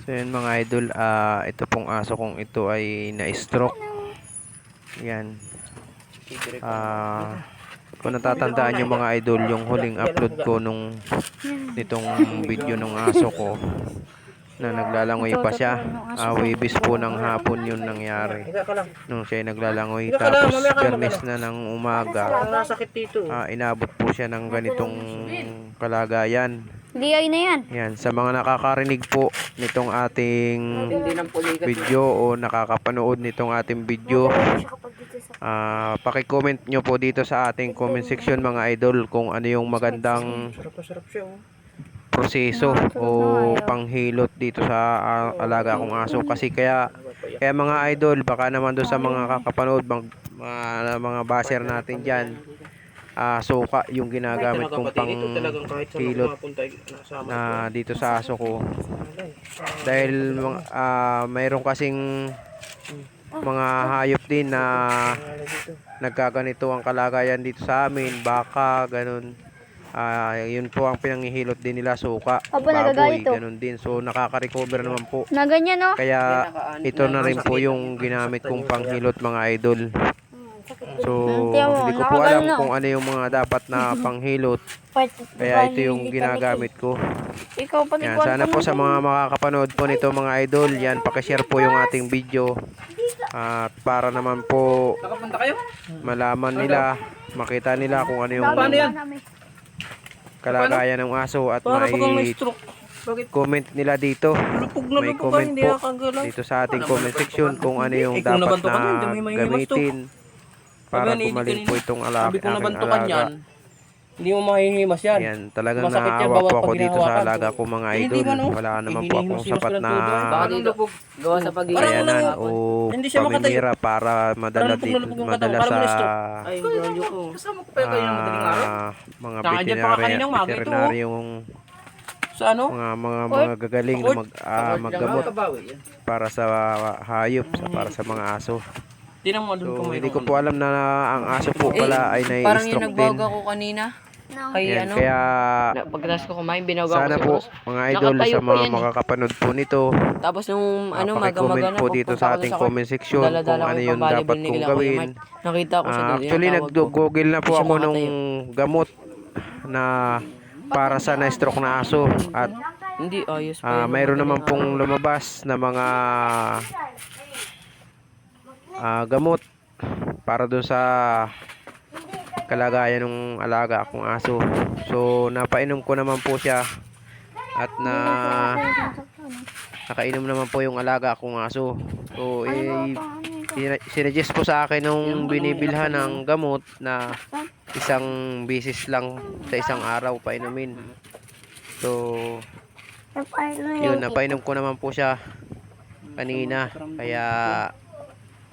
So yun mga idol, ah ito pong aso kong ito ay na-stroke. Yan. Ah kung natatandaan yung mga idol, yung huling upload ko nung nitong video ng aso ko na naglalangoy pa siya. Ah, Webis po ng hapon yun nangyari. Nung siya ay naglalangoy tapos bernes na ng umaga, ah, inabot po siya ng ganitong kalagayan. Di na yan. Yan, sa mga nakakarinig po nitong ating video o nakakapanood nitong ating video, ah paki-comment nyo po dito sa ating comment section mga idol kung ano yung magandang proseso o panghilot dito sa ah, alaga kong aso kasi kaya kaya mga idol baka naman doon sa mga kakapanood mga, mga, mga baser natin diyan ah suka yung ginagamit kong pang nasama na dito sa aso ko. Dahil ah mayroon kasing mga hayop din na nagkaganito ang kalagayan dito sa amin baka ganun. Ah, yun po ang pinanghihilot din nila suka Aba, baboy ganun din. So nakaka-recover naman po. Na ganyan, no? kaya ito na rin po yung ginamit kong panghilot mga idol so hindi ko po alam kung ano yung mga dapat na panghilot kaya ito yung ginagamit ko. Ikaw pa yan, sana po sa mga makakapanood po nito mga idol, yan, pakishare po yung ating video. At para naman po malaman nila, makita nila kung ano yung kalagayan ng aso at may comment nila dito. May comment po dito sa ating comment section kung ano yung Eh, dapat na gamitin para Sabi gumaling po itong ala Sabi ko aking nabantukan yan. alaga. Hindi mo mahihimas yan. Yan, talagang Masakit naawa po ako dito sa alaga ko mga idol. Wala naman po akong sapat na eh. Gawa sa pag Parang Bayanan ano, o hindi siya makatayo. pamimira para madala dito, madala sa mga Nakandyan pa ka veterinary, kaninang umaga ito, oh. veterinaryong Sa ano? mga mga mga gagaling na mag, ah, maggamot para sa hayop, sa, para sa mga aso. Tinan mo doon So, kung hindi ko po alam na ang aso po pala ay Eh, Parang yung nai-stroke din. nagbawag ako kanina. Kay Yan, ano, kaya na, pagkatapos ko kumain, binawag sana ako po sa cross. mga idol Nakatayo sa po mga yan eh. makakapanood po nito, Tapos nung ano, ano, maga-maga na, po dito sa ating sa comment section kung ano yung yung dapat kong gawin. Nakita ko Ah, doon. actually, nag-google na po ako nung gamot na para sa na-stroke na aso at Hindi, ayos ah, yun. mayroon naman pong lumabas na mga ah, gamot para doon sa kalagayan ng alaga akong aso. So, napainom ko naman po siya at na nakainom naman po yung alaga akong aso. So, eh, sinuggest po sa akin nung binibilhan ng gamot na isang bisis lang sa isang araw painumin. So, yun, napainom ko naman po siya kanina. Kaya,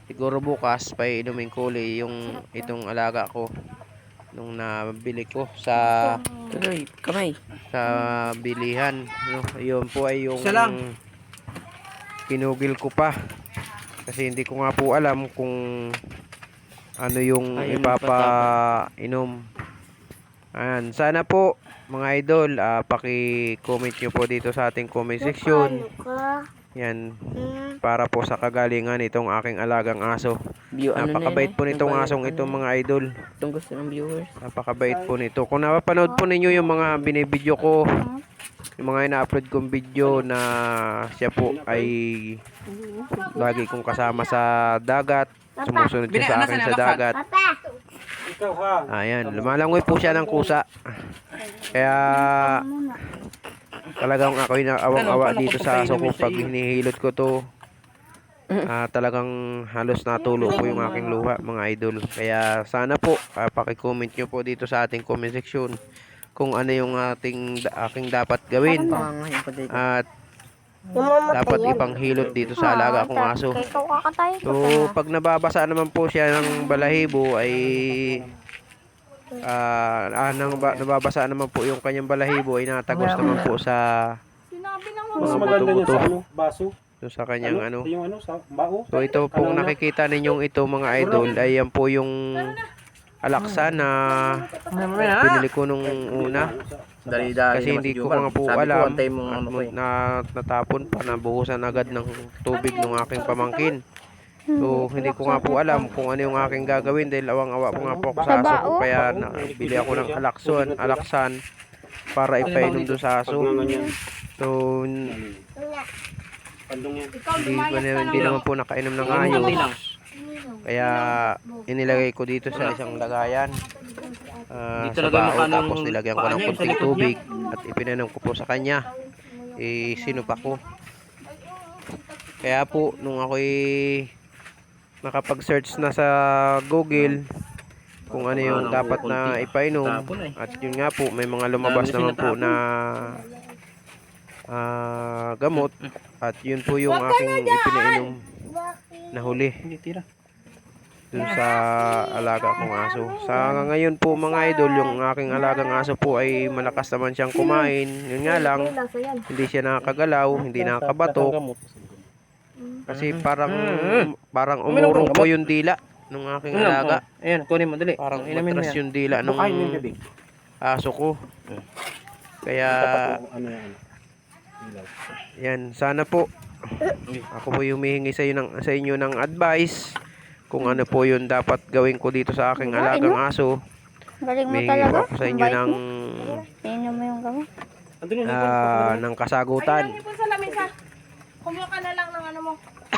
siguro bukas, painumin ko uli yung itong alaga ko nung nabili ko sa Tuloy, kamay. sa bilihan. No? Yun po ay yung Isa lang. kinugil ko pa. Kasi hindi ko nga po alam kung ano yung Ayun, ipapainom. Ayan. Sana po mga idol, ah, paki-comment nyo po dito sa ating comment section. Yan. Para po sa kagalingan itong aking alagang aso. View, ano na Napakabait yun, po eh. nitong Yung asong ano ito mga idol. Itong gusto ng viewers. Napakabait po nito. Kung napapanood po ninyo yung mga binibideo ko, yung mga ina-upload kong video na siya po ay lagi kong kasama sa dagat. Sumusunod siya sa akin sa dagat. Ikaw ha. Ayan, lumalangoy po siya ng kusa. Kaya talagang ako yung awang-awa dito sa aso ko pag hinihilot ko to. Ah, talagang halos natulo po yung aking luha mga idol. Kaya sana po ah, paki-comment nyo po dito sa ating comment section kung ano yung ating aking dapat gawin. At dapat ipanghilot dito sa alaga kong aso. Kakatay ko So, pag nababasa naman po siya ng balahibo ay ah ah, nang ba, nababasa naman po yung kanyang balahibo ay natagos naman po sa Mas mga maganda niya sa ano, baso. so, sa kanyang ano. Yung ano, sa bao. So ito pong nakikita ninyong ito mga idol ay yan po yung alaksa na binili ko nung una. Kasi hindi ko nga po alam ano eh. na natapon pa nabuhusan agad ng tubig ng aking pamangkin. So hindi ko nga po alam kung ano yung aking gagawin dahil awang-awa po nga po ako sa aso ko. Kaya nabili ako ng alakson, alaksan para ipainom doon sa aso. So hindi, ko na, hindi naman po nakainom ng ayos. Kaya inilagay ko dito sa isang lagayan. Hindi sa bao, tapos nilagyan ko ng kunting tubig at ipinanom ko po sa kanya. Eh, sinupa ko. Kaya po, nung ako'y nakapag-search na sa Google kung ano yung dapat na ipainom. Eh. at yun nga po, may mga lumabas naman po na ah, gamot. At yun po yung aking ipinainom na huli. Dun sa alaga kong aso. Sa ngayon po mga idol, yung aking alagang aso po ay malakas naman siyang kumain. Yun nga lang, hindi siya nakakagalaw, hindi nakakabatok. Kasi parang parang umurong po yung dila ng aking alaga. Ayan, kunin mo dali. Parang Inamin matras yung dila ng Bukain mo yung bibig. aso ko. Kaya, Ano yan? yan, sana po ako po humihingi sa, inyo ng, sa inyo ng advice kung ano po yung dapat gawin ko dito sa aking alagang aso. Galing mo talaga. ako sa inyo ng mo. Tingnan mo yung gamot. Ah, ng kasagutan Ay, po sa lamesa. Kumuha ka na lang ng ano mo. Tinatawing na makalagay.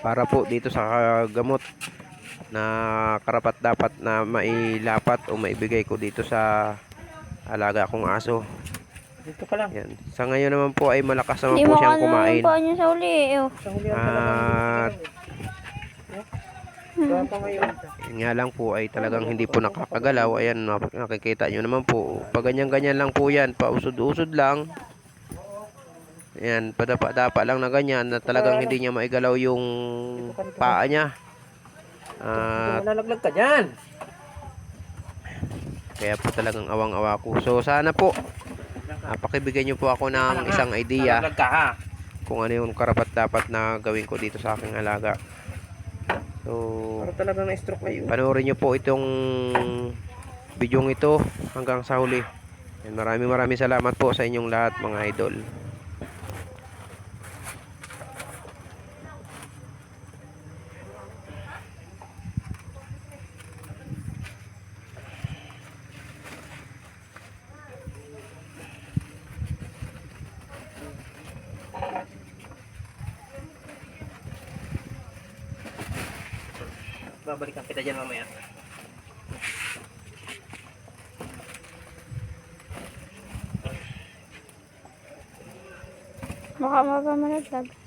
Para po dito sa gamot na karapat dapat na mailapat o maibigay ko dito sa alaga kong aso. Dito ka lang. Yan. Sa ngayon naman po ay malakas naman Hindi po mo siyang ano kumain. paa niya sa uli. eh, oh. At ngayon. yun nga lang po ay talagang hindi po nakakagalaw. Ayan, nak- nakikita nyo naman po. Pag ganyan-ganyan lang po yan, pausod-usod lang. Ayan, padapa-dapa lang na ganyan na talagang hindi niya maigalaw yung paa niya. At Malalaglag ka dyan. kaya po talagang awang-awa ko. So sana po, ah, pakibigyan nyo po ako ng isang idea kung ano yung karapat dapat na gawin ko dito sa aking alaga. So, Para talagang na-stroke kayo. panoorin nyo po itong bidyong ito hanggang sa huli. Maraming maraming salamat po sa inyong lahat mga idol. Babalikan kita dyan mamaya. Baka mapamalaglag.